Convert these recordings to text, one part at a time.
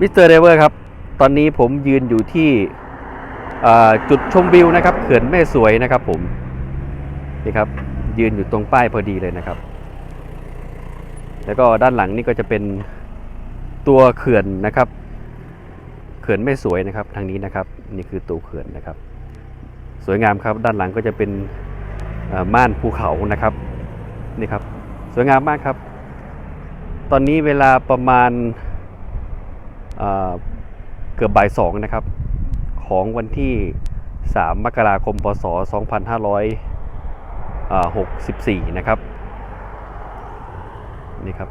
มิสเตอร์เดเวอร์ครับ ตอนนี้ผมยืนอยู่ที่จุดชมวิวนะครับ เขื่อนแม่สวยนะครับผม นี่ครับ ยืนอยู่ตรงป้ายพอดีเลยนะครับ แล้วก็ด้านหลังนี่ก็จะเป็นตัวเขื่อนนะครับ เขื่อนแม่สวยนะครับ ทางนี้นะครับ นี่คือตัวเขื่อนนะครับ สวยงามครับ ด้านหลังก็จะเป็นม่านภูเขานะครับ นี่ครับ สวยงามมากครับ ตอนนี้เวลาประมาณ เเกือบบ่ายสองนะครับ ของวันที่ 3 มกราคม พศ 2564 นะครับ นี่ครับ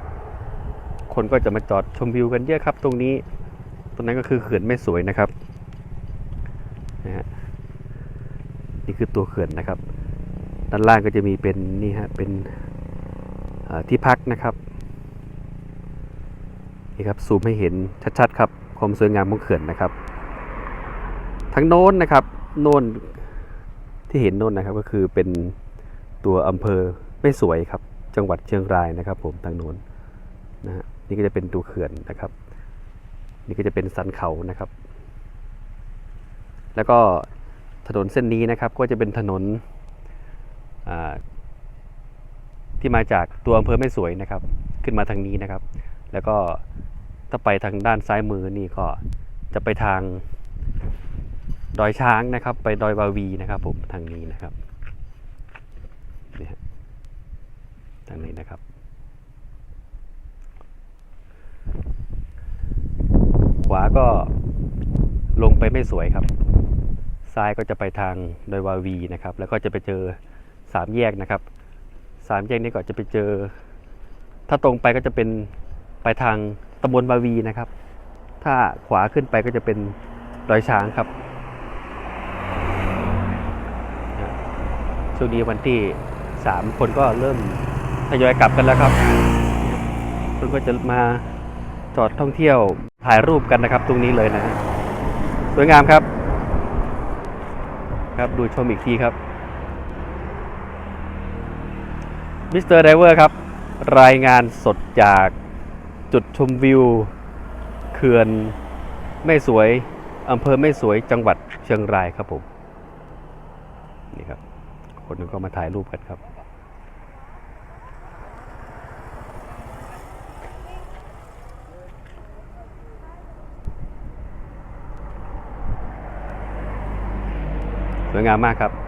คนก็จะมาจอดชมวิวกันเยอะครับ ตรงนี้ ตรงนั้นก็คือเขื่อนแม่สวยนะครับนะฮะนี่คือตัวเขื่อนนะครับ ด้านล่างก็จะมีเป็นนี่ฮะ เป็นที่พักนะครับ นี่ครับซูมให้เห็นชัดๆครับความสวยงามของเขื่อนนะครับทั้งโน้นนะครับโน้นที่เห็นโน้นนะครับก็คือเป็นตัวอำเภอไม่สวยครับ จังหวัดเชียงรายนะครับ ผมทางโน้นนะฮะนี่ก็จะเป็นตัวเขื่อนนะครับ นี่ก็จะเป็นสันเขานะครับ แล้วก็ถนนเส้นนี้นะครับ ก็จะเป็นถนนที่มาจากตัวอำเภอไม่สวยนะครับ ขึ้นมาทางนี้นะครับ แล้วก็ ถ้าไปทางด้านซ้ายมือนี่ก็จะไปทางดอยช้างนะครับ ไปดอยวาวีนะครับผมทางนี้นะครับนี่ทางนี้นะครับ ขวาก็ลงไปไม่สวยครับ ซ้ายก็จะไปทางดอยวาวีนะครับ แล้วก็จะไปเจอสามแยกนะครับสามแยกนี้ก็จะไปเจอ ถ้าตรงไปก็จะเป็นไปทาง ตำบลบาวีนะครับ ถ้าขวาขึ้นไปก็จะเป็นดอยช้างครับช่วงนี้วันที่สามคนก็เริ่มทยอยกลับกันแล้วครับคนก็จะมาจอดท่องเที่ยวถ่ายรูปกันนะครับ ตรงนี้เลยนะฮะสวยงามครับ ครับดูชมอีกทีครับมิสเตอร์ไดเวอร์ครับ รายงานสดจาก จุดชมวิวเขื่อนแม่สวยอำเภอแม่สวยจังหวัดเชียงรายครับผมนี่ครับ คนก็มาถ่ายรูปกันครับ สวยงามมากครับ